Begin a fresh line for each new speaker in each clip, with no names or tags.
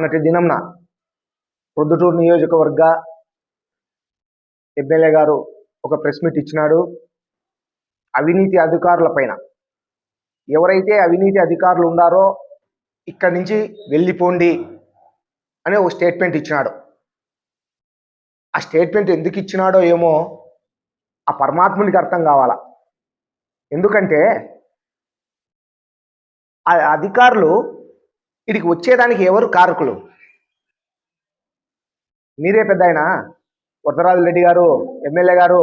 నిన్నటి దినంన ప్రొద్దుటూరు నియోజకవర్గ ఎమ్మెల్యే గారు ఒక ప్రెస్ మీట్ ఇచ్చినాడు. అవినీతి అధికారుల పైన ఎవరైతే అవినీతి అధికారులు ఉన్నారో ఇక్కడి నుంచి వెళ్ళిపోండి అని ఒక స్టేట్మెంట్ ఇచ్చినాడు. ఆ స్టేట్మెంట్ ఎందుకు ఇచ్చినాడో ఏమో ఆ పరమాత్మునికి అర్థం కావాలా? ఎందుకంటే ఆ అధికారులు వీడికి వచ్చేదానికి ఎవరు కారకులు? మీరే పెద్ద ఆయన వరదరాజు రెడ్డి గారు ఎమ్మెల్యే గారు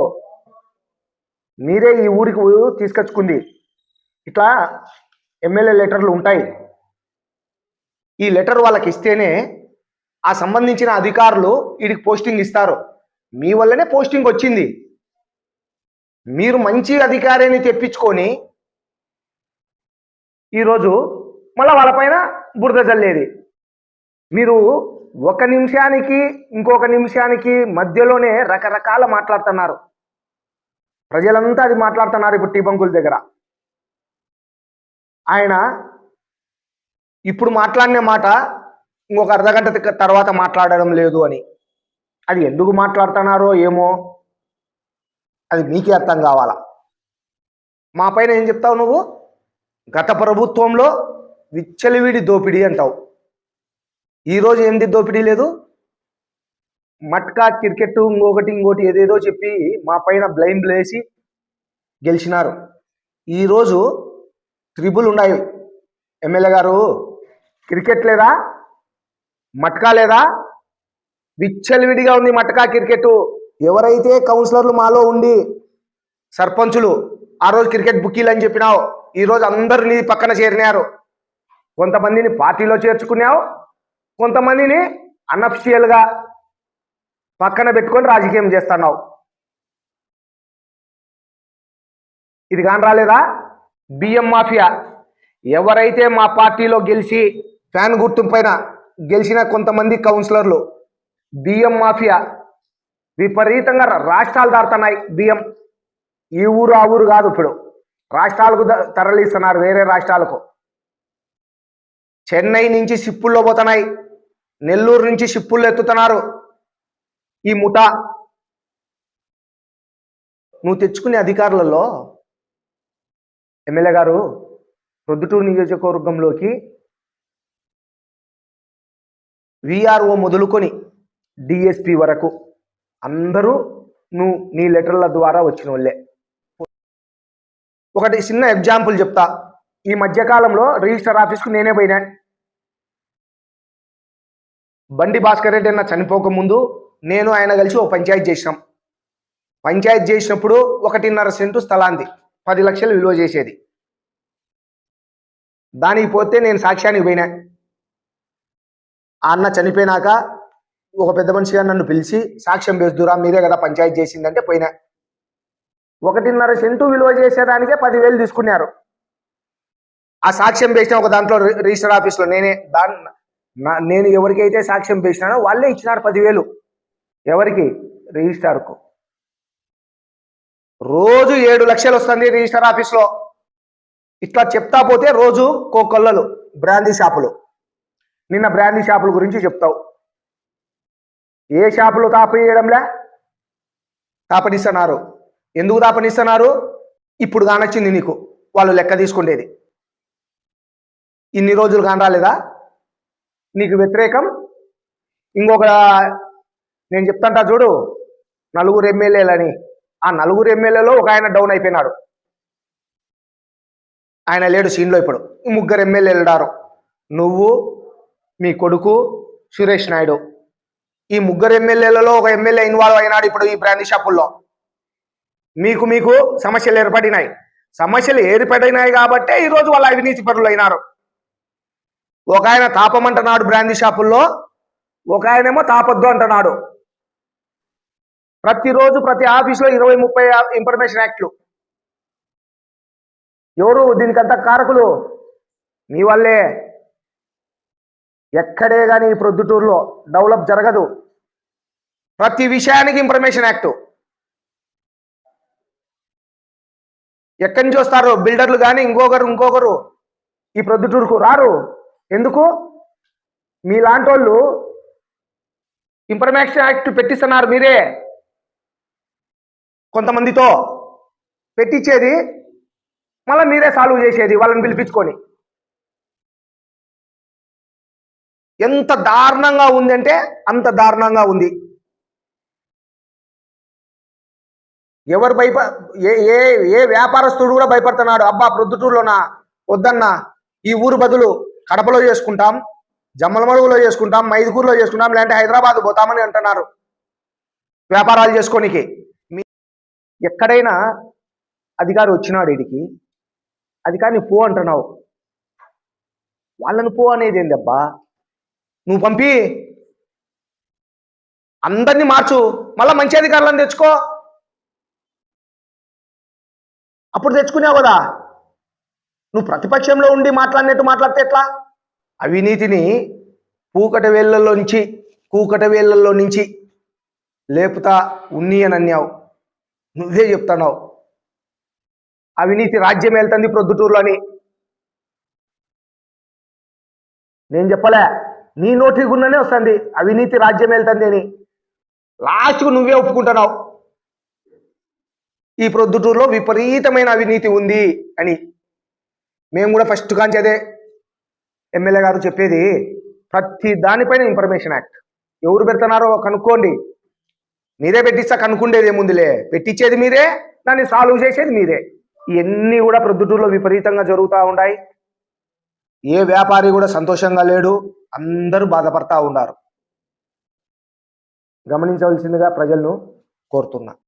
మీరే ఈ ఊరికి తీసుకొచ్చుకుంది. ఇట్లా ఎమ్మెల్యే లెటర్లు ఉంటాయి. ఈ లెటర్ వాళ్ళకి ఇస్తేనే ఆ సంబంధించిన అధికారులు వీడికి పోస్టింగ్ ఇస్తారు. మీ వల్లనే పోస్టింగ్ వచ్చింది. మీరు మంచి అధికారిని తెప్పించుకొని ఈరోజు మళ్ళీ వాళ్ళపైన బురద చల్లేది మీరు ఒక నిమిషానికి ఇంకొక నిమిషానికి మధ్యలోనే రకరకాల మాట్లాడుతున్నారు. ప్రజలంతా అది మాట్లాడుతున్నారు ఇప్పుడు టీ బంకుల దగ్గర. ఆయన ఇప్పుడు మాట్లాడిన మాట ఇంకొక అర్ధగంట తర్వాత మాట్లాడడం లేదు అని. అది ఎందుకు మాట్లాడుతున్నారో ఏమో అది మీకే అర్థం కావాలా? మా పైన ఏం చెప్తావు నువ్వు? గత ప్రభుత్వంలో విచ్చలవిడి దోపిడీ అంటావు. ఈరోజు ఏంది దోపిడీ లేదు? మట్కా క్రికెట్ ఇంకొకటి ఇంకోటి ఏదేదో చెప్పి మా పైన బ్లైండ్ వేసి గెలిచినారు. ఈరోజు త్రిబుల్ ఉన్నాయి. ఎమ్మెల్యే గారు క్రికెట్ లేదా? మట్కా లేదా? విచ్చలవిడిగా ఉంది మట్కా క్రికెట్ ఎవరైతే కౌన్సిలర్లు మాలో ఉండి సర్పంచులు ఆ రోజు క్రికెట్ బుకీలు అని చెప్పినావు ఈరోజు అందరు నీ పక్కన చేరినారు. కొంతమందిని పార్టీలో చేర్చుకున్నావు కొంతమందిని అన్అఫిషియల్గా పక్కన పెట్టుకొని రాజకీయం చేస్తున్నావు. ఇది కాని రాలేదా బియ్యం మాఫియా. ఎవరైతే మా పార్టీలో గెలిచి ఫ్యాన్ గుర్తింపైన పైన గెలిచిన కొంతమంది కౌన్సిలర్లు బియ్యం మాఫియా. విపరీతంగా రాష్ట్రాలు దాడుతున్నాయి బియ్యం. ఈ ఊరు ఆ ఊరు కాదు ఇప్పుడు. రాష్ట్రాలకు తరలిస్తున్నారు వేరే రాష్ట్రాలకు. చెన్నై నుంచి షిప్పుల్లో పోతున్నాయి. నెల్లూరు నుంచి షిప్పుల్లో ఎత్తుతున్నారు. ఈ ముఠా. నువ్వు తెచ్చుకునే అధికారులలో ఎమ్మెల్యే గారు ప్రొద్దుటూరు నియోజకవర్గంలోకి విఆర్ఓ మొదలుకొని డిఎస్పి వరకు అందరూ నువ్వు నీ లెటర్ల ద్వారా వచ్చిన వాళ్ళే. ఒకటి చిన్న ఎగ్జాంపుల్ చెప్తా. ఈ మధ్యకాలంలో రిజిస్టర్ ఆఫీస్కు నేనే పోయినా. బండి భాస్కర్ రెడ్డి అన్న చనిపోక ముందు నేను ఆయన కలిసి ఒక పంచాయతీ చేసినాం. పంచాయతీ చేసినప్పుడు ఒకటిన్నర సెంటు స్థలాంది. పది లక్షలు విలువ చేసేది. దానికి పోతే నేను సాక్ష్యానికి పోయినా. ఆ అన్న చనిపోయినాక ఒక పెద్ద మనిషిగా నన్ను పిలిచి సాక్ష్యం వేస్తురా మీరే కదా పంచాయతీ చేసిందంటే పోయినా. ఒకటిన్నర సెంటు విలువ చేసేదానికే పదివేలు తీసుకున్నారు. ఆ సాక్ష్యం వేసిన ఒక దాంట్లో రిజిస్టర్ ఆఫీస్లో నేనే దాని నేను ఎవరికైతే సాక్ష్యం వేసినానో వాళ్ళే ఇచ్చినారు పదివేలు. ఎవరికి? రిజిస్టార్కు. రోజు ఏడు లక్షలు వస్తుంది రిజిస్టర్ ఆఫీస్లో. ఇట్లా చెప్తా పోతే రోజు కోకొల్లలు బ్రాందీ షాపులు. నిన్న బ్రాందీ షాపుల గురించి చెప్తావు. ఏ షాపులు తాపేయడంలే? తాపనిస్తున్నారు. ఎందుకు తాపనిస్తున్నారు? ఇప్పుడు కానొచ్చింది నీకు. వాళ్ళు లెక్క తీసుకుండేది. ఇన్ని రోజులు కాని రాలేదా నీకు వ్యతిరేకం? ఇంకొక నేను చెప్తాంటా చూడు నలుగురు ఎమ్మెల్యేలని. ఆ నలుగురు ఎమ్మెల్యేలో ఒక ఆయన డౌన్ అయిపోయినాడు. ఆయన లేడు సీన్లో ఇప్పుడు. ఈ ముగ్గురు ఎమ్మెల్యేలు ఉన్నారు. నువ్వు మీ కొడుకు సురేష్ నాయుడు. ఈ ముగ్గురు ఎమ్మెల్యేలలో ఒక ఎమ్మెల్యే ఇన్వాల్వ్ అయినాడు ఇప్పుడు ఈ బ్రాండ్ షాపుల్లో. మీకు మీకు సమస్యలు ఏర్పడినాయి. సమస్యలు ఏర్పడినాయి కాబట్టే ఈరోజు వాళ్ళు అవినీతి పరులు అయినారు ఒక ఆయన తాపమంటున్నాడు బ్రాందీ షాపుల్లో ఒక ఆయనేమో తాపొద్దు అంటున్నాడు. ప్రతిరోజు ప్రతి ఆఫీస్లో ఇరవై ముప్పై ఇన్ఫర్మేషన్ యాక్ట్లు ఎవరు దీనికంతా కారకులు? మీ వల్లే. ఎక్కడే కానీ ఈ ప్రొద్దుటూరులో డెవలప్ జరగదు. ప్రతి విషయానికి ఇన్ఫర్మేషన్ యాక్ట్ ఎక్కడి నుంచి వస్తారు? బిల్డర్లు కానీ ఇంకొకరు ఇంకొకరు ఈ ప్రొద్దుటూరుకు రారు. ఎందుకు? మీలాంటి వాళ్ళు ఇన్ఫర్మేషన్ యాక్ట్ పెట్టిస్తున్నారు మీరే. కొంతమందితో పెట్టించేది మళ్ళీ మీరే సాల్వ్ చేసేది వాళ్ళని పిలిపించుకొని. ఎంత దారుణంగా ఉందంటే అంత దారుణంగా ఉంది. ఎవరు భయప ఏ ఏ ఏ వ్యాపారస్తుడు కూడా భయపడుతున్నాడు. అబ్బా ప్రొద్దుటూరులోనా? వద్దన్నా. ఈ ఊరు బదులు కడపలో చేసుకుంటాం జమ్మలమడుగులో చేసుకుంటాం మైదుకూరులో చేసుకుంటాం లేదంటే హైదరాబాద్ పోతామని అంటున్నారు. వ్యాపారాలు చేసుకోనికి. మీ- ఎక్కడైనా అధికారి వచ్చినాడు ఇడికి అధికారిని పో అంటున్నావు. వాళ్ళని పో అనేది ఏందబ్బా నువ్వు పంపి. అందరినీ మార్చు. మళ్ళా మంచి అధికారులను తెచ్చుకో. అప్పుడు తెచ్చుకున్నావు కదా? నువ్వు ప్రతిపక్షంలో ఉండి మాట్లాడినట్టు మాట్లాడితే ఎట్లా? అవినీతిని పూకట వేళ్ళల్లో నుంచి కూకట వేళ్ళలో నుంచి లేపుతా ఉన్ని అని అన్నావు. నువ్వే చెప్తున్నావు. అవినీతి రాజ్యం వెళ్తుంది ప్రొద్దుటూరులో అని. నేను చెప్పలే నీ నోటి గుండానే వస్తుంది అవినీతి రాజ్యం వెళ్తుంది అని. లాస్ట్కు నువ్వే ఒప్పుకుంటున్నావు. ఈ ప్రొద్దుటూరులో విపరీతమైన అవినీతి ఉంది అని. మేము కూడా ఫస్ట్ కాంచి అదే ఎమ్మెల్యే గారు చెప్పేది ప్రతి దానిపైన ఇన్ఫర్మేషన్ యాక్ట్ ఎవరు పెడుతున్నారో కనుక్కోండి. మీరే పెట్టిస్తా కనుక్కుండేది ఏముందిలే. పెట్టించేది మీరే దాన్ని సాల్వ్ చేసేది మీరే. ఇవన్నీ కూడా ప్రొద్దుటూరులో విపరీతంగా జరుగుతూ ఉన్నాయి ఏ వ్యాపారి కూడా సంతోషంగా లేడు అందరూ బాధపడతా ఉన్నారు. గమనించవలసిందిగా ప్రజలను కోరుతున్నా.